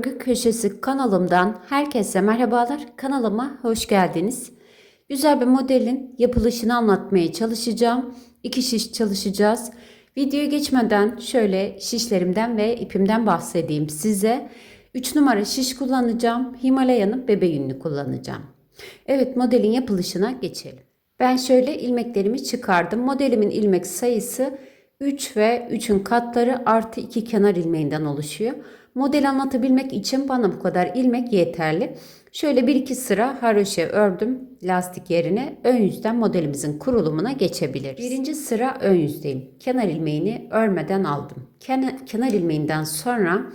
Örgü Köşesi kanalımdan herkese merhabalar. Kanalıma hoş geldiniz. Güzel bir modelin yapılışını anlatmaya çalışacağım. İki şiş çalışacağız. Videoya geçmeden şöyle şişlerimden ve ipimden bahsedeyim size. 3 numara şiş kullanacağım. Himalaya'nın bebe yününü kullanacağım. Evet modelin yapılışına geçelim. Ben şöyle ilmeklerimi çıkardım. Modelimin ilmek sayısı 3 ve 3'ün katları artı 2 kenar ilmeğinden oluşuyor. Model anlatabilmek için bana bu kadar ilmek yeterli. Şöyle bir iki sıra haroşe ördüm lastik yerine ön yüzden modelimizin kurulumuna geçebiliriz. Birinci sıra ön yüzdeyim. Kenar ilmeğini örmeden aldım. Kenar, kenar ilmeğinden sonra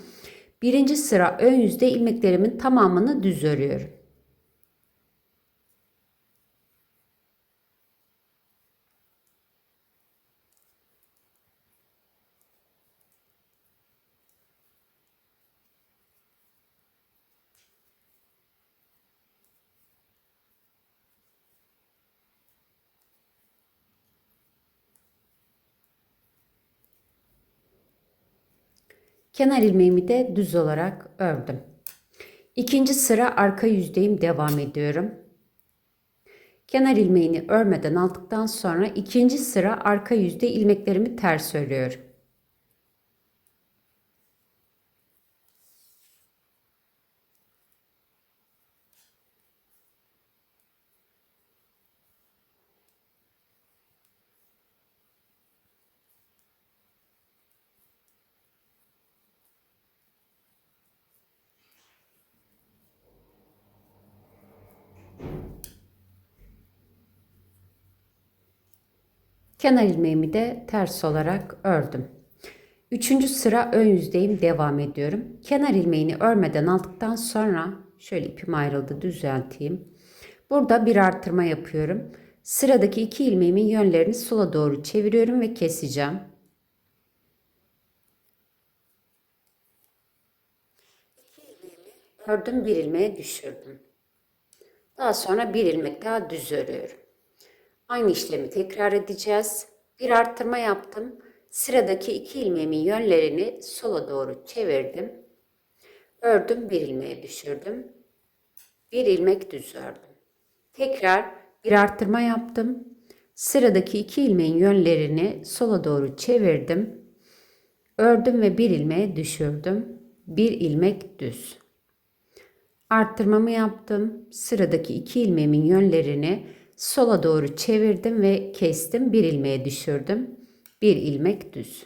birinci sıra ön yüzde ilmeklerimin tamamını düz örüyorum. Kenar ilmeğimi de düz olarak ördüm. İkinci sıra arka yüzdeyim devam ediyorum. Kenar ilmeğini örmeden aldıktan sonra ikinci sıra arka yüzde ilmeklerimi ters örüyorum. Kenar ilmeğimi de ters olarak ördüm. Üçüncü sıra ön yüzdeyim devam ediyorum. Kenar ilmeğini örmeden aldıktan sonra şöyle ipim ayrıldı düzelteyim. Burada bir artırma yapıyorum. Sıradaki iki ilmeğimin yönlerini sola doğru çeviriyorum ve keseceğim. Ördüm bir ilmeğe düşürdüm. Daha sonra bir ilmek daha düz örüyorum. Aynı işlemi tekrar edeceğiz. Bir arttırma yaptım. Sıradaki iki ilmeğimin yönlerini sola doğru çevirdim. Ördüm bir ilmeğe düşürdüm. Bir ilmek düz ördüm. Tekrar bir arttırma yaptım. Sıradaki iki ilmeğin yönlerini sola doğru çevirdim. Ördüm ve bir ilmeğe düşürdüm. Bir ilmek düz. Arttırmamı yaptım. Sıradaki iki ilmeğimin yönlerini sola doğru çevirdim ve kestim. Bir ilmeğe düşürdüm. Bir ilmek düz.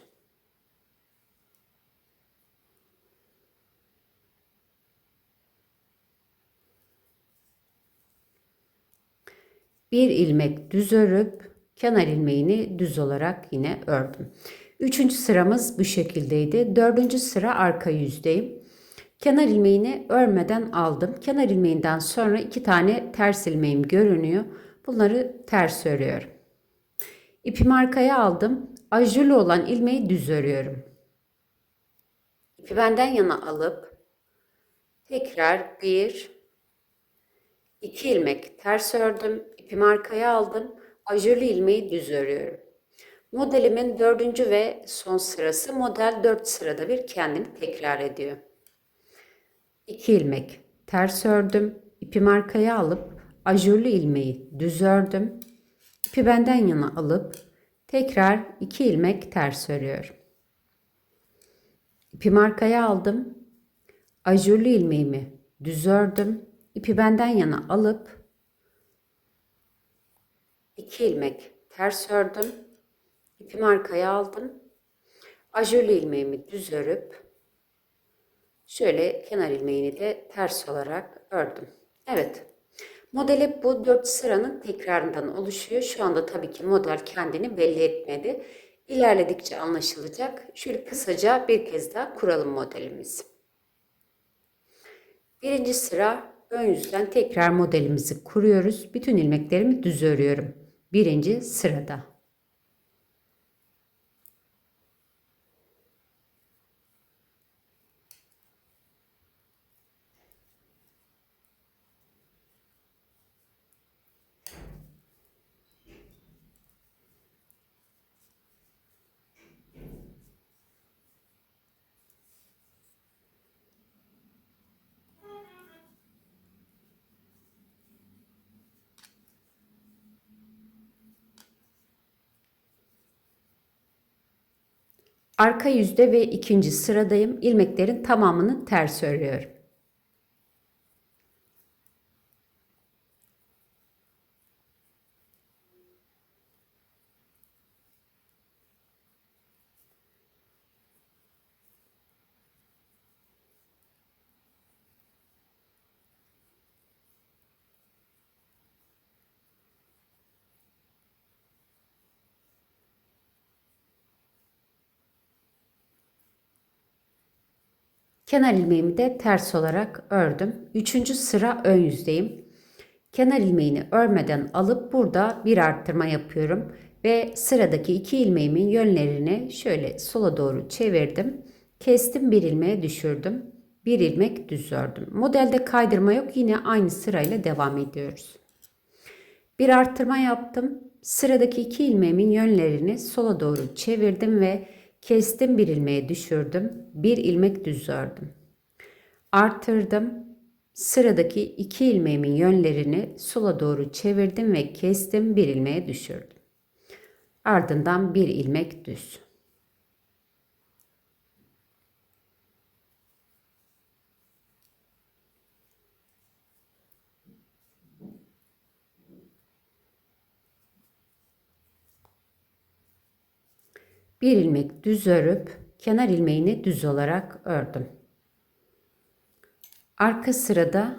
Bir ilmek düz örüp kenar ilmeğini düz olarak yine ördüm. Üçüncü sıramız bu şekildeydi. Dördüncü sıra arka yüzdeyim. Kenar ilmeğini örmeden aldım. Kenar ilmeğinden sonra iki tane ters ilmeğim görünüyor. Bunları ters örüyorum. İpimi arkaya aldım. Ajurlu olan ilmeği düz örüyorum. İpi benden yana alıp tekrar bir, iki ilmek ters ördüm. İpimi arkaya aldım. Ajurlu ilmeği düz örüyorum. Modelimin dördüncü ve son sırası model dört sırada bir kendini tekrar ediyor. İki ilmek ters ördüm. İpimi arkaya alıp ajurlu ilmeği düz ördüm. İpi benden yana alıp tekrar iki ilmek ters örüyorum. İpi arkaya aldım. Ajurlu ilmeğimi düz ördüm. İpi benden yana alıp iki ilmek ters ördüm. İpimi arkaya aldım. Ajurlu ilmeğimi düz örüp şöyle kenar ilmeğini de ters olarak ördüm. Evet. Model hep bu dört sıranın tekrarından oluşuyor. Şu anda tabii ki model kendini belli etmedi. İlerledikçe anlaşılacak. Şöyle kısaca bir kez daha kuralım modelimizi. Birinci sıra ön yüzden tekrar modelimizi kuruyoruz. Bütün ilmeklerimi düz örüyorum. Birinci sırada. Arka yüzde ve ikinci sıradayım. İlmeklerin tamamını ters örüyorum. Kenar ilmeğimi de ters olarak ördüm. Üçüncü sıra ön yüzdeyim. Kenar ilmeğini örmeden alıp burada bir arttırma yapıyorum. Ve sıradaki iki ilmeğimin yönlerini şöyle sola doğru çevirdim. Kestim bir ilmeğe düşürdüm. Bir ilmek düz ördüm. Modelde kaydırma yok. Yine aynı sırayla devam ediyoruz. Bir arttırma yaptım. Sıradaki iki ilmeğimin yönlerini sola doğru çevirdim ve Kestim bir ilmeğe düşürdüm. Bir ilmek düz ördüm. Artırdım. Sıradaki iki ilmeğimin yönlerini sola doğru çevirdim ve kestim bir ilmeğe düşürdüm. Ardından bir ilmek düz. Bir ilmek düz örüp kenar ilmeğini düz olarak ördüm. Arka sırada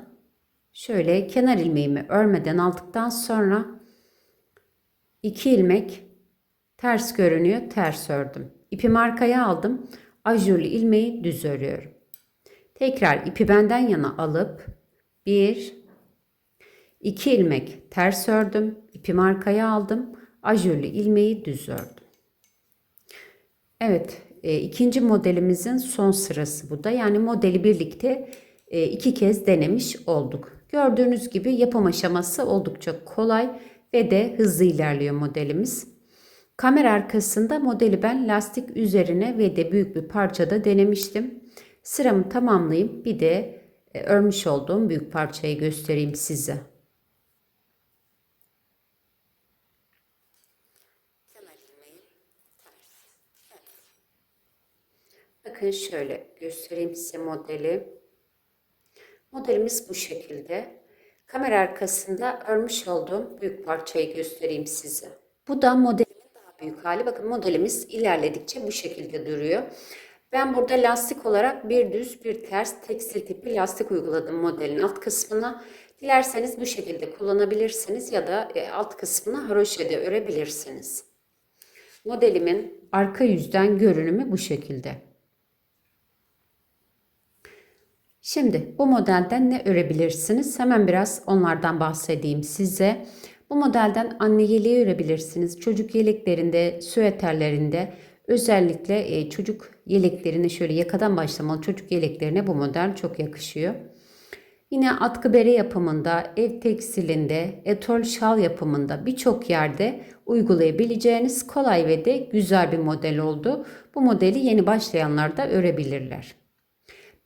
şöyle kenar ilmeğimi örmeden aldıktan sonra iki ilmek ters görünüyor ters ördüm. İpimi arkaya aldım. Ajurlu ilmeği düz örüyorum. Tekrar ipi benden yana alıp bir iki ilmek ters ördüm. İpimi arkaya aldım. Ajurlu ilmeği düz ördüm. Evet, e, ikinci modelimizin son sırası bu da. Yani modeli birlikte e, iki kez denemiş olduk. Gördüğünüz gibi yapım aşaması oldukça kolay ve de hızlı ilerliyor modelimiz. Kamera arkasında modeli ben lastik üzerine ve de büyük bir parçada denemiştim. Sıramı tamamlayayım bir de e, örmüş olduğum büyük parçayı göstereyim size. Bakın şöyle göstereyim size modeli. Modelimiz bu şekilde. Kamera arkasında örmüş olduğum büyük parçayı göstereyim size. Bu da modelimin daha büyük hali. Bakın modelimiz ilerledikçe bu şekilde duruyor. Ben burada lastik olarak bir düz bir ters tekstil tipi lastik uyguladım modelin alt kısmına. Dilerseniz bu şekilde kullanabilirsiniz ya da e, alt kısmına haroşa de örebilirsiniz. Modelimin arka yüzden görünümü bu şekilde. Şimdi bu modelden ne örebilirsiniz? Hemen biraz onlardan bahsedeyim size. Bu modelden anne yeleği örebilirsiniz. Çocuk yeleklerinde, süeterlerinde özellikle e, çocuk yeleklerine şöyle yakadan başlamalı çocuk yeleklerine bu model çok yakışıyor. Yine atkı bere yapımında, ev tekstilinde, etol şal yapımında birçok yerde uygulayabileceğiniz kolay ve de güzel bir model oldu. Bu modeli yeni başlayanlar da örebilirler.